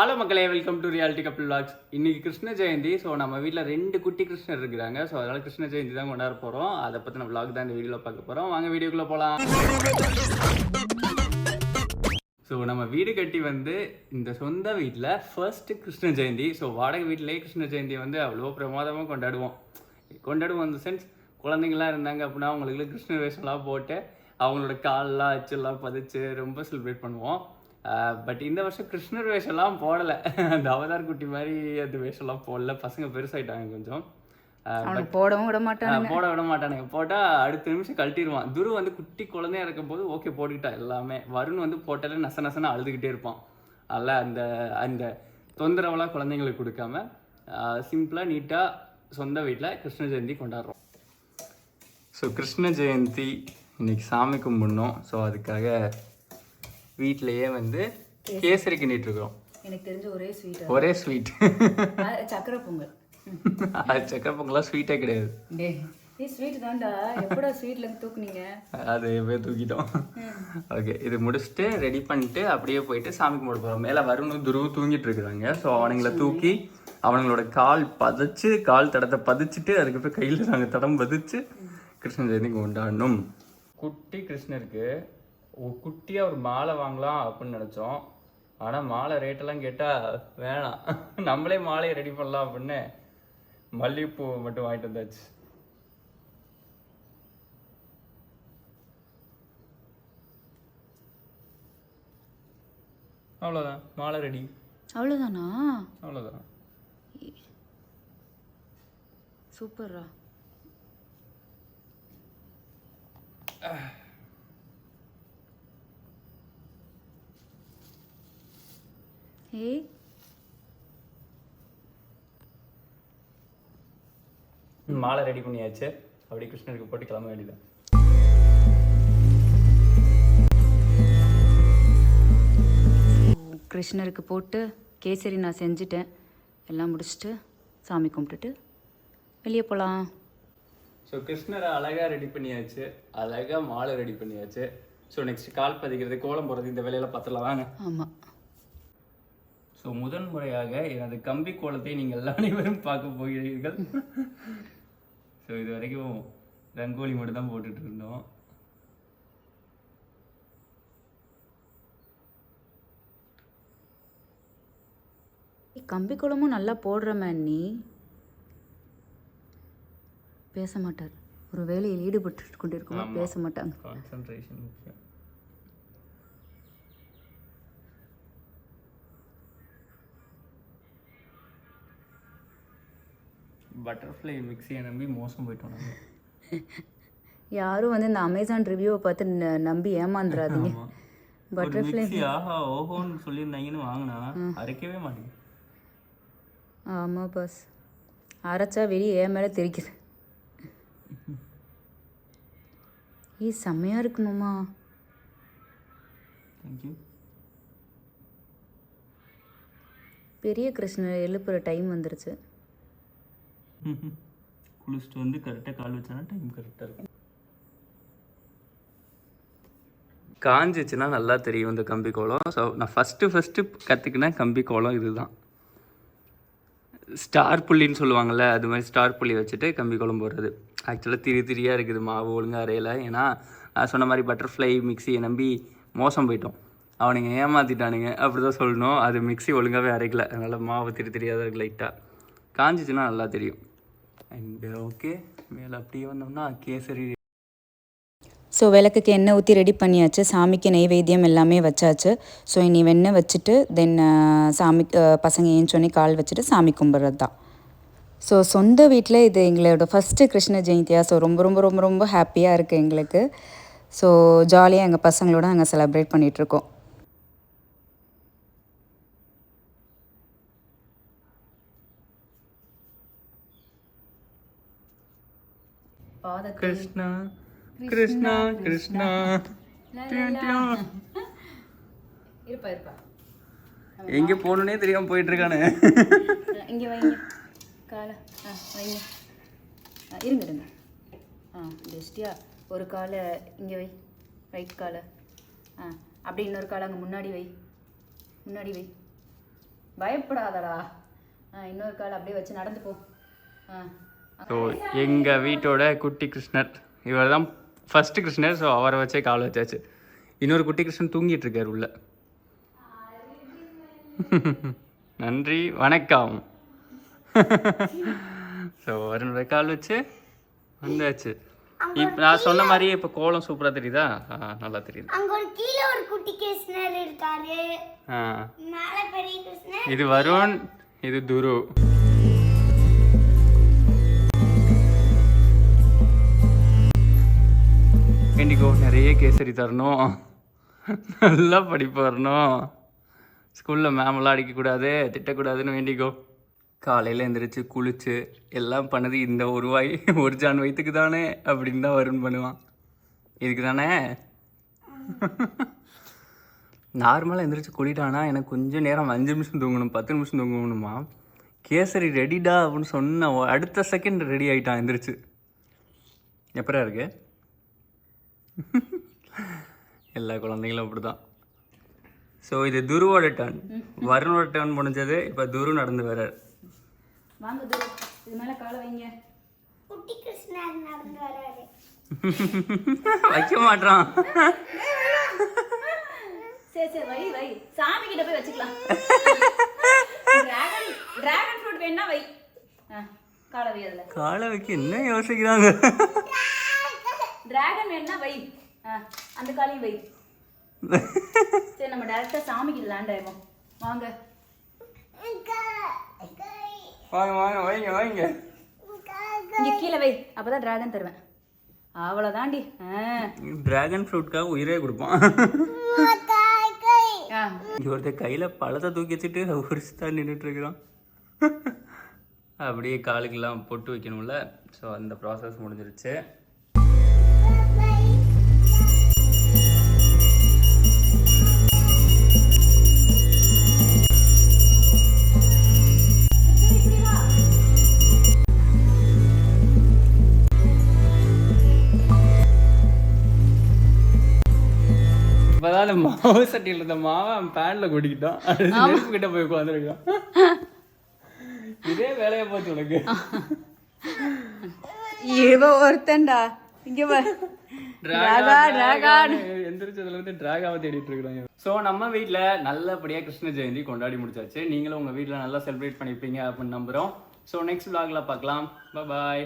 Hello மக்களே welcome to reality couple vlogs. இன்னைக்கு Krishna Jayanthi so நம்ம வீட்டில் ரெண்டு குட்டி கிருஷ்ணர் இருக்கிறாங்க. ஸோ அதனால கிருஷ்ண ஜெயந்தி தான் கொண்டாட போகிறோம் அதை பற்றின விளாக் தான் இந்த வீடியோவில் பார்க்க போகிறோம் வாங்க வீடியோக்குள்ளே போகலாம் ஸோ நம்ம வீடு கட்டி வந்து இந்த சொந்த வீட்டில் ஃபர்ஸ்ட் கிருஷ்ண ஜெயந்தி. ஸோ வாடகை வீட்டிலேயே கிருஷ்ண ஜெயந்தி வந்து அவ்வளோ பிரமாதமாக கொண்டாடுவோம். கொண்டாடுவோம் இந்த சென்ஸ் குழந்தைங்களாம் இருந்தாங்க அப்படின்னா அவங்களுக்கு கிருஷ்ண வேஷம்லாம் போட்டு அவங்களோட கால்லாம் அச்செல்லாம் பதிச்சு ரொம்ப செலிப்ரேட் பண்ணுவோம். பட் இந்த வருஷம் கிருஷ்ணர் வேஷம்லாம் போடலை. அந்த அவதார் குட்டி மாதிரி அந்த வேஷம்லாம் போடல. பசங்க பெருசாயிட்டாங்க கொஞ்சம். போடவும் விட மாட்டான் ஆஹ் போட விட மாட்டானுங்க. போட்டா அடுத்த நிமிஷம் கழட்டிடுவான் துரு வந்து குட்டி குழந்தையா இருக்கும்போது ஓகே போட்டுக்கிட்டா எல்லாமே. வருண் வந்து போட்டாலே நச நசன அழுதுகிட்டே இருப்பான். அதனால அந்த அந்த தொந்தரவெல்லாம் குழந்தைங்களுக்கு கொடுக்காம சிம்பிளா நீட்டா சொந்த வீட்டில் கிருஷ்ண ஜெயந்தி கொண்டாடுறோம். ஸோ கிருஷ்ண ஜெயந்தி இன்னைக்கு சாமி கும்பிடணும். ஸோ அதுக்காக வீட்டிலேயே வந்து கேசரி. கிண்டிட்டு இருக்கிறோம். எனக்கு தெரிஞ்ச ஒரே ஸ்வீட் ஒரே ஸ்வீட் சக்கரை பொங்கல். அது சக்கரை பொங்கலாம் ஸ்வீட்டே கிடையாது. ஸ்வீட் தான்டா. எப்படா ஸ்வீட்ல இருந்து தூக்குனீங்க? அது போய் தூக்கிட்டோம். ஓகே இது முடிச்சுட்டு ரெடி பண்ணிட்டு அப்படியே போயிட்டு சாமி கும்பிட போகிறோம் மேலே வருணும் துருவு தூங்கிட்டு இருக்கிறாங்க. ஸோ அவனுங்களை தூக்கி அவனுங்களோட கால் பதிச்சு கால் தடத்தை பதிச்சுட்டு அதுக்கப்புறம் கையில் நாங்கள் தடம் பதிச்சு கிருஷ்ண ஜெயந்தி கொண்டாடணும் குட்டி கிருஷ்ணருக்கு குட்டியாக ஒரு மாலை வாங்கலாம் அப்படின்னு நினச்சோம். ஆனால் மாலை ரேட்டெல்லாம் கேட்டால் வேணாம். நம்மளே மாலையை ரெடி பண்ணலாம் அப்படின்னு மல்லிகைப்பூ மட்டும் வாங்கிட்டு வந்தாச்சு. அவ்வளோதான் மாலை ரெடி அவ்வளோதானா அவ்வளோதான் சூப்பர்ரா. ஏய் மாலை ரெடி பண்ணியாச்சு. அப்படி கிருஷ்ணருக்கு போட்டு கிளம்ப வேண்டியதான் கிருஷ்ணருக்கு போட்டு கேசரி நான் செஞ்சுட்டேன். எல்லாம் முடிச்சுட்டு சாமி கும்பிட்டுட்டு வெளியே போகலாம் ஸோ கிருஷ்ணரை அழகாக ரெடி பண்ணியாச்சு. அழகாக மாலை ரெடி பண்ணியாச்சு. ஸோ நெக்ஸ்ட் கால் பதிக்கிறது கோலம் போடுறது இந்த வேலையில பார்த்துலாம் வாங்க. ஆமாம் ஸோ முதன் முறையாக எனது கம்பி கோலத்தை நீங்கள் அனைவரும் பார்க்க போகிறீர்கள். ஸோ இது வரைக்கும் ரங்கோலி மட்டும் தான் போட்டுட்டு இருந்தோம். கம்பி குளமும் நல்லா போடுற நீ. பேச மாட்டார். ஒரு வேலையில் ஈடுபட்டு கொண்டிருக்கும் பேச மாட்டாங்க. கான்சன்ட்ரேஷன் முக்கியம். பட்டர்ஃப்ளை மிக்ஸியை நம்பி மோசம் போயிட்டோம் யாரும் வந்து இந்த அமேசான் ரிவ்யூவை பார்த்து நம்பி ஏமாந்துடாதீங்க மிக்ஸி ஆஹா ஓஹோன்னு சொல்லியிருந்தாங்கன்னு வாங்கினா அரைக்கவே மாட்டேங்குது. ஆமாம் பாஸ் அரைச்சா வெளியே ஏன் மேலே தெரிக்குது. ஏய் செம்மையாக இருக்கு மாமா தேங்க்யூ பெரிய கிருஷ்ணர் எழுப்புற டைம் வந்துருச்சு. குளிச்சுட்டு வந்து கரெக்டாக கால் வச்சானா டைம் கரெக்டாக இருக்கும். காஞ்சிச்சுன்னா நல்லா தெரியும் இந்த கம்பி கோலம். ஸோ நான் ஃபஸ்ட்டு ஃபஸ்ட்டு கற்றுக்கின கம்பி கோலம் இதுதான். ஸ்டார் புள்ளின்னு சொல்லுவாங்கள்ல அது மாதிரி ஸ்டார் புள்ளி வச்சுட்டு கம்பி கோலம் போடுறது. ஆக்சுவலாக திரி திரியாக இருக்குது மாவு ஒழுங்காக அறையில் ஏன்னா நான் சொன்ன மாதிரி பட்டர்ஃப்ளை மிக்சியை நம்பி மோசம் போயிட்டோம். அவனுங்க ஏமாற்றிட்டானுங்க அப்படி தான் சொல்லணும். அது மிக்ஸி ஒழுங்காகவே அரைக்கல. அதனால் மாவு திரி தெரியாத இருக்குது லைட்டாக காஞ்சிச்சுன்னா நல்லா தெரியும். அண்ட் ஓகே மேலே அப்படியே வந்தோம்னா கேசரி ஸோ விளக்குக்கு எண்ணெய் ஊற்றி ரெடி பண்ணியாச்சு. சாமிக்கு நெய்வேத்தியம் எல்லாமே வச்சாச்சு. ஸோ இனி வெண்ணெய் வச்சுட்டு தென் uh, சாமி uh, பசங்க ஏஞ்சோடனே கால் வச்சுட்டு சாமி கும்பிட்றது தான் ஸோ சொந்த வீட்டில் இது எங்களோட ஃபஸ்ட்டு கிருஷ்ண ஜெயந்தியா. ஸோ ரொம்ப ரொம்ப ரொம்ப ரொம்ப ஹாப்பியாக இருக்குது எங்களுக்கு. ஸோ ஜாலியாக எங்கள் பசங்களோட நாங்கள் செலப்ரேட் பண்ணிகிட்ருக்கோம் கிருஷ்ணா கிருஷ்ணா கிருஷ்ணா இருப்பா இருப்பா. எங்கே போகணுன்னே தெரியாமல் போயிட்டு இருக்கானு இங்கே வைங்க. காலை ஆ வைங்க. ஆ இருங்க இருங்க. ஆ ஜஸ்டியா ஒரு காலை இங்கே வை. ரைட் காலை. ஆ அப்படி இன்னொரு காலை அங்கே முன்னாடி வை. முன்னாடி வை. பயப்படாதடா. ஆ இன்னொரு கால் அப்படியே வச்சு நடந்து போ. ஆ. ஸோ எங்கள் வீட்டோட குட்டி கிருஷ்ணர் இவர் தான் ஃபஸ்ட்டு கிருஷ்ணர் ஸோ அவரை வச்சே கால் வச்சாச்சு. இன்னொரு குட்டி கிருஷ்ணன் தூங்கிட்டு இருக்கார் உள்ள. நன்றி வணக்கம். ஸோ அவரோட கால் வச்சு வந்தாச்சு. இப்போ நான் சொன்ன மாதிரியே இப்போ கோலம் சூப்பராக தெரியுதா? நல்லா தெரியுது. அங்க ஒரு கீழே ஒரு குட்டி கிருஷ்ணர் இருக்காரு. ஆ. மேல பெரிய கிருஷ்ணர். இது வருண் இது துரு. இண்டிகோ நிறைய கேசரி தரணும். நல்லா படிப்பு வரணும். ஸ்கூலில் மேமெல்லாம் அடிக்கக்கூடாது திட்டக்கூடாதுன்னு வேண்டிக்கோ. காலையில் எழுந்திரிச்சு குளிச்சு எல்லாம் பண்ணது இந்த ஒரு வாய் ஒரு ஜான் வயிற்றுக்கு தானே அப்படின்னு தான் வருண் பண்ணுவான். இதுக்கு தானே? நார்மலாக எந்திரிச்சு குளிட்டானா எனக்கு கொஞ்சம் நேரம் அஞ்சு நிமிஷம் தூங்கணும் பத்து நிமிஷம் தூங்கணுமா? கேசரி ரெடிடா அப்படின்னு சொன்ன அடுத்த செகண்ட் ரெடி ஆகிட்டான் எந்திரிச்சு. எப்படா இருக்குது எல்லா குழந்தைங்களும் அப்படிதான். ஸோ இது துருவோட டர்ன் வருணோட டர்ன் முடிஞ்சது. இப்போ துரு நடந்து வர்றார். வாங்க தூரு இது மேலே காலை வைங்க. குட்டி கிருஷ்ணர் நடந்து வராரு வைக்க மாட்டான். சரி சரி வை வை. சாமி கிட்ட போய் வச்சுக்கலாம். டிராகன் டிராகன் ஃப்ரூட் வேணா வை. ஆ காலை வை அதில். காலை வைக்க என்ன யோசிக்கிறாங்க? டிராகன் வேணா வை. அந்த காலையும் வை. சரி நம்ம டேரக்டாக சாமிக்கு லேண்ட் ஆயிடுவோம். வாங்க. வாங்க வாங்க வைங்க வைங்க. இங்கே கீழே வை. அப்பதான் டிராகன் தருவேன். அவ்வளோதாண்டி ஆ. டிராகன் ஃப்ரூட்காக உயிரே கொடுப்பான். ஒருத்தர் கையில் பழத்தை தூக்கி வச்சுட்டு உரிச்சு தான் நின்றுட்டு இருக்கிறான். அப்படியே காலுக்கெல்லாம் பொட்டு வைக்கணும்ல. ஸோ அந்த ப்ராசஸ் முடிஞ்சிருச்சு. இப்போதான் அந்த மாவு சட்டியில் இருந்த மாவை அவன் பேனில் கொட்டிக்கிட்டான். அடுத்து நெருப்பு கிட்ட போய் உட்காந்துருக்கான் இதே வேலையை போச்சு உனக்கு. ஏவோ ஒருத்தன்டா. இங்க எந்திரிச்சதுல இருந்து டிராகாவை தேடிட்டு இருக்கிறாங்க. ஸோ நம்ம வீட்டில் நல்லபடியாக கிருஷ்ண ஜெயந்தி கொண்டாடி முடிச்சாச்சு. நீங்களும் உங்கள் வீட்டில் நல்லா செலிப்ரேட் பண்ணியிருப்பீங்க அப்படின்னு நம்புகிறோம் ஸோ நெக்ஸ்ட் vlogல பார்க்கலாம். பாய்